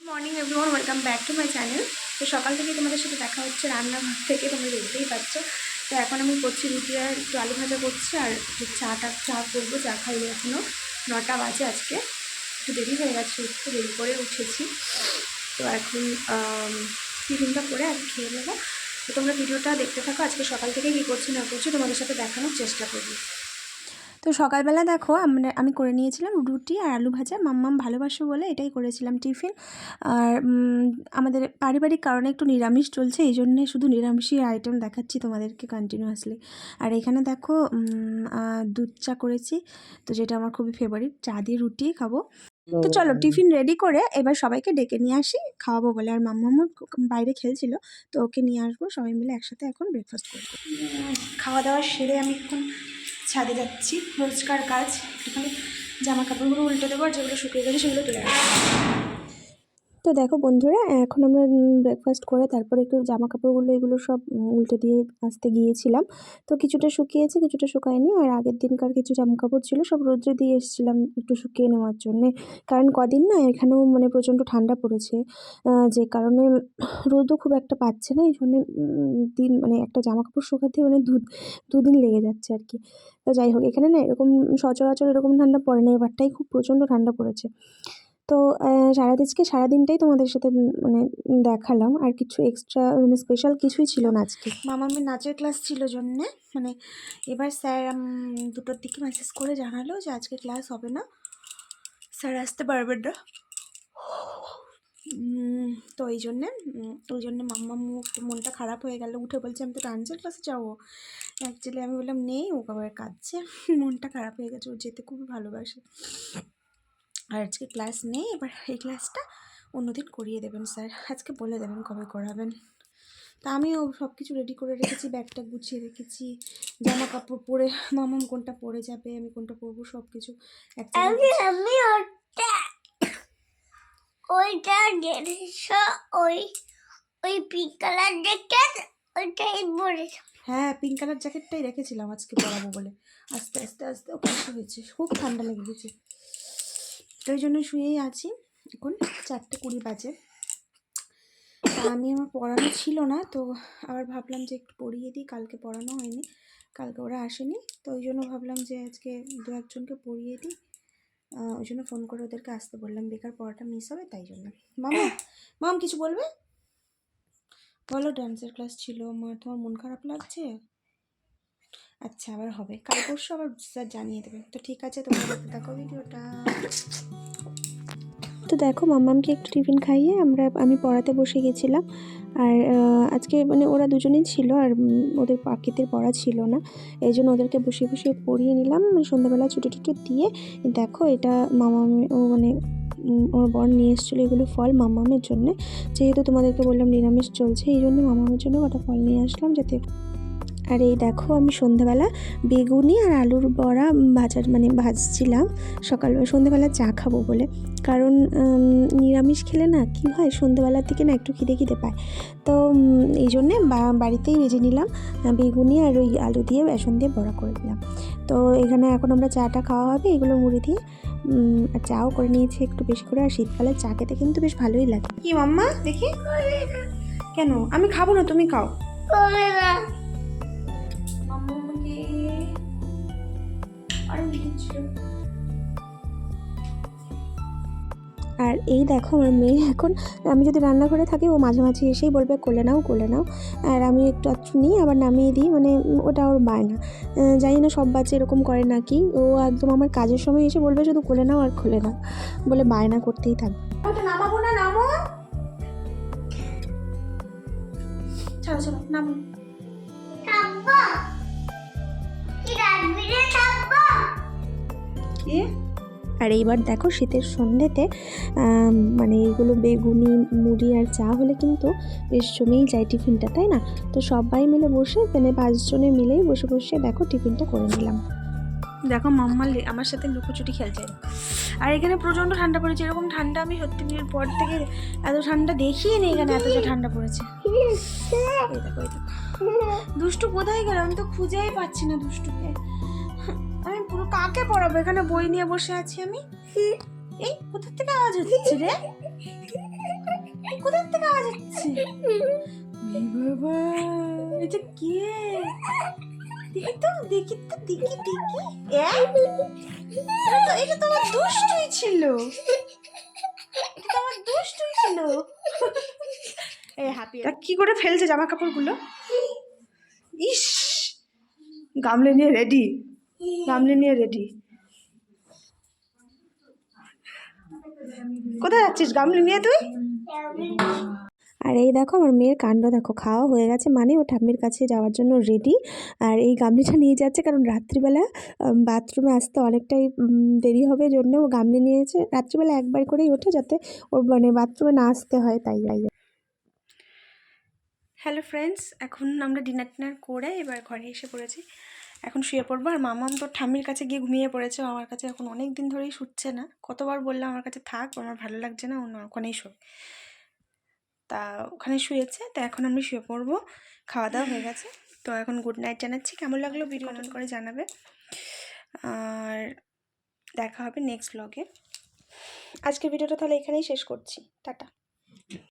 Morning everyone welcome back to my channel তো সকাল থেকে তোমাদের সাথে দেখা হচ্ছে রান্নাঘর থেকে, তোমরা দেখতেই পাচ্ছ। তো এখন আমি করছি রুটি আর একটু আলু ভাজা করছি, আর একটু চাটা, চা করব। চা খাইনি এখনও নটা বাজে আজকে। একটু দেরি হয়ে গেছে, একটু দেরি করে উঠেছি। তো এখন টিফিনটা করে আর খেয়ে নেব। তো তোমরা ভিডিওটা দেখতে থাকো। আজকে সকাল থেকে কী করছি না করছি তোমাদের সাথে দেখানোর চেষ্টা করব। তো সকালবেলা দেখো আমরা আমি করে নিয়েছিলাম রুটি আর আলু ভাজা। মাম্মাম ভালোবাসো বলে এটাই করেছিলাম টিফিন। আর আমাদের পারিবারিক কারণে একটু নিরামিষ চলছে এই জন্যে শুধু নিরামিষই আইটেম দেখাচ্ছি তোমাদেরকে কন্টিনিউয়াসলি আর এখানে দেখো দুধ চা করেছি তো যেটা আমার খুবই ফেভারিট চা দিয়ে রুটি খাব। তো চলো টিফিন রেডি করে এবার সবাইকে ডেকে নিয়ে আসি খাওয়াবো বলে। আর মাম্মামও বাইরে খেলছিল তো ওকে নিয়ে আসব সবাই মিলে একসাথে এখন ব্রেকফাস্ট করব। খাওয়া দাওয়া সেরে আমি এখন ছাদে যাচ্ছি, রোজকার কাজ। একটুখানি জামা কাপড়গুলো উল্টে দেবো আর যেগুলো শুকিয়ে গেছে সেগুলো তুলে রাখব। তো দেখো বন্ধুরা, এখন আমরা ব্রেকফাস্ট করে তারপরে একটু জামা কাপড়গুলো এগুলো সব উল্টে দিয়ে আসতে গিয়েছিলাম। তো কিছুটা শুকিয়েছে, কিছুটা শুকায়নি আর আগের দিনকার কিছু জামা কাপড় ছিল সব রোদ্রে দিয়ে এসেছিলাম একটু শুকিয়ে নেওয়ার জন্যে। কারণ কদিন না এখানেও মানে প্রচণ্ড ঠান্ডা পড়েছে যে কারণে রোদও খুব একটা পাচ্ছে না, এই জন্যে দিন মানে একটা জামা কাপড় শুকাতে মানে দু, দুদিন লেগে যাচ্ছে আর কি। তো যাই হোক, এখানে না এরকম সচরাচর এরকম ঠান্ডা পড়ে না, এবারটাই খুব প্রচণ্ড ঠান্ডা পড়েছে। তো সারাদিনকে সারাদিনটাই তোমাদের সাথে মানে দেখালাম। আর কিছু এক্সট্রা মানে স্পেশাল কিছুই ছিল না আজকে। মামামের নাচের ক্লাস ছিল জন্যে মানে এবার স্যার দুটোর দিকে মেসেজ করে জানালো যে আজকে ক্লাস হবে না। স্যার আসতে পারবেন না। তো এই জন্যে ওই জন্যে মাম্মা একটু মনটা খারাপ হয়ে গেল। উঠে বলছে, আমি তো ডান্সের ক্লাসে যাব। অ্যাকচুয়ালি আমি বললাম, নেই, ও আবার কাঁদছে। মনটা খারাপ হয়ে গেছে, ও যেতে খুবই ভালোবাসে। আর আজকে ক্লাস নেই এবার এই ক্লাসটা অন্যদিন করিয়ে দেবেন স্যার। আজকে বলে দেবেন কবে করাবেন। তা আমিও সব কিছু রেডি করে রেখেছি ব্যাগটা গুছিয়ে রেখেছি জামা কাপড় পরে মামাম কোনটা পরে যাবে আমি কোনটা পরবো সব কিছু আমি ওটা ওইটা ওই ওই পিঙ্ক কালার ওইটাই হ্যাঁ পিঙ্ক কালার জ্যাকেটটাই রেখেছিলাম আজকে পরাবো বলে। আস্তে আস্তে আস্তে ও কষ্ট হয়েছে খুব ঠান্ডা লেগে গেছে। তো ওই জন্য শুয়েই আছি। এখন চারটে কুড়ি বাজে। আমি আমার পড়ানো ছিল না, তো আবার ভাবলাম যে একটু পড়িয়ে দিই। কালকে পড়ানো হয়নি, কালকে ওরা আসেনি। তো ওই জন্য ভাবলাম যে আজকে দু একজনকে পড়িয়ে দিই। ওই জন্য ফোন করে ওদেরকে আসতে বললাম, বেকার পড়াটা মিস হবে, তাই জন্য। মামা, মাম কিছু বলবে? বলো ডান্সের ক্লাস ছিল আমার তোমার মন খারাপ লাগছে? আচ্ছা আবার হবে। কাল পরশু আবার স্যার জানিয়ে দেবে তো ঠিক আছে, তোমরা থাকো ভিডিওটা। তো দেখো, মাম্মামকে একটু টিফিন খাইয়ে আমরা, আমি পড়াতে বসে গেছিলাম। আর আজকে মানে ওরা দুজনেই ছিল আর ওদের পাখিদের পড়া ছিল না। এই জন্য ওদেরকে বসে বসে পড়িয়ে নিলাম। সন্ধ্যাবেলা ছুটো টুটি দিয়ে দেখো, এটা মামামে, ও মানে ওর বর নিয়ে এসেছিল এগুলো ফল মামামের জন্য। যেহেতু তোমাদেরকে বললাম নিরামিষ চলছে, এই জন্য মামামের জন্য কটা ফল নিয়ে আসলাম যাতে আর এই দেখো আমি সন্ধ্যাবেলা বেগুনি আর আলুর বড়া ভাজার মানে ভাজছিলাম সকাল সন্ধ্যাবেলা চা খাব বলে। কারণ নিরামিষ খেলে না কি হয় সন্ধ্যাবেলার দিকে না একটু খিদে খিদে পায়। তো এই জন্যে বাড়িতেই ভেজে নিলাম বেগুনি আর ওই আলু দিয়ে, বেসন দিয়ে বড়া করে দিলাম। তো, এখানে এখন আমরা চাটা খাওয়া হবে, এগুলো মুড়ি দিয়ে। আর চাও করে নিয়েছি একটু বেশি করে, আর শীতকালে চা খেতে কিন্তু বেশ ভালোই লাগে। কি মাম্মা, দেখি। কেন? আমি খাব না, তুমি খাও। আর এই দেখো আমার মেয়ে এখন আমি যদি রান্নাঘরে থাকি ও মাঝে মাঝে এসেই বলবে কোলে নাও কোলে নাও। আর আমি একটু একটু নিই আবার নামিয়ে দিই মানে ওটা ওর বায়না জানি না সব বাচ্চা এরকম করে নাকি। ও একদম আমার কাজের সময় এসে বলবে শুধু কোলে নাও আর খুলে নাও। বলে বায়না করতেই থাকবে নামাবো না নামো? চলো চলো নামো। কি আর এইবার দেখো শীতের সন্ধ্যেতে মানে এগুলো বেগুনি, মুড়ি আর চা হলে কিন্তু বেশ জমেই যায় টিফিনটা, তাই না? তো সবাই মিলে বসে মানে পাঁচজনে মিলেই বসে বসে দেখো টিফিনটা করে নিলাম। দেখো মাম্মা আমার সাথে লুকোচুরি খেলছে। আর এখানে প্রচণ্ড ঠান্ডা পড়েছে, এরকম ঠান্ডা আমি সত্যি বিয়ের পর থেকে এত ঠান্ডা দেখিই নি এখানে, এত যে ঠান্ডা পড়েছে। দুষ্টু কোথায় গেল? আমি তো খুঁজেই পাচ্ছি না দুষ্টুকে। কাকে পড়াবো? এখানে বই নিয়ে বসে আছি আমি। এই কোথা থেকে আওয়াজ হচ্ছে রে? কোথা থেকে আওয়াজ হচ্ছে? বাবা এটা কে? দেখি তো দেখি তো দেখি দেখি। এ? এটা তো- এটা তো আমার দুষ্টুই ছিল। এটা তো আমার দুষ্টুই ছিল। এ হ্যাপি কি করে ফেলছে জামা কাপড়গুলো ইস! গামলে নিয়ে রেডি গামলে নিয়ে রেডি কোথায় যাচ্ছিস? গামলে নিয়ে তুই? আর এই দেখো আমার মেয়ের কাণ্ড দেখো খাওয়া হয়ে গেছে মানে ও ঠাম্মির কাছে যাওয়ার জন্য রেডি আর এই গামলিটা নিয়ে যাচ্ছে কারণ রাত্রিবেলা বাথরুমে আসতে অনেকটাই দেরি হবে জন্য ও গামলি নিয়েছে। রাত্রিবেলা একবার করেই ওঠে যাতে ওর মানে বাথরুমে না আসতে হয় তাই তাই হ্যালো ফ্রেন্ডস এখন আমরা ডিনার টিনার করে এবার ঘরে এসে পড়েছি। এখন শুয়ে পড়ব। আর মামাম তো ঠাম্মির কাছে গিয়ে ঘুমিয়ে পড়েছে। আমার কাছে এখন অনেক দিন ধরেই শুচ্ছে না। কতবার বললাম আমার কাছে থাক আমার ভালো লাগছে না অন্য ওখানেই শোয়। তা ওখানে শুয়েছে তা এখন আমি শুয়ে পড়ব। খাওয়া দাওয়া হয়ে গেছে। তো এখন গুড নাইট জানাচ্ছি। কেমন লাগল ভিডিও কমেন্ট করে জানাবে। আর দেখা হবে নেক্সট ব্লগে আজকের ভিডিওটা তাহলে এখানেই শেষ করছি। টাটা।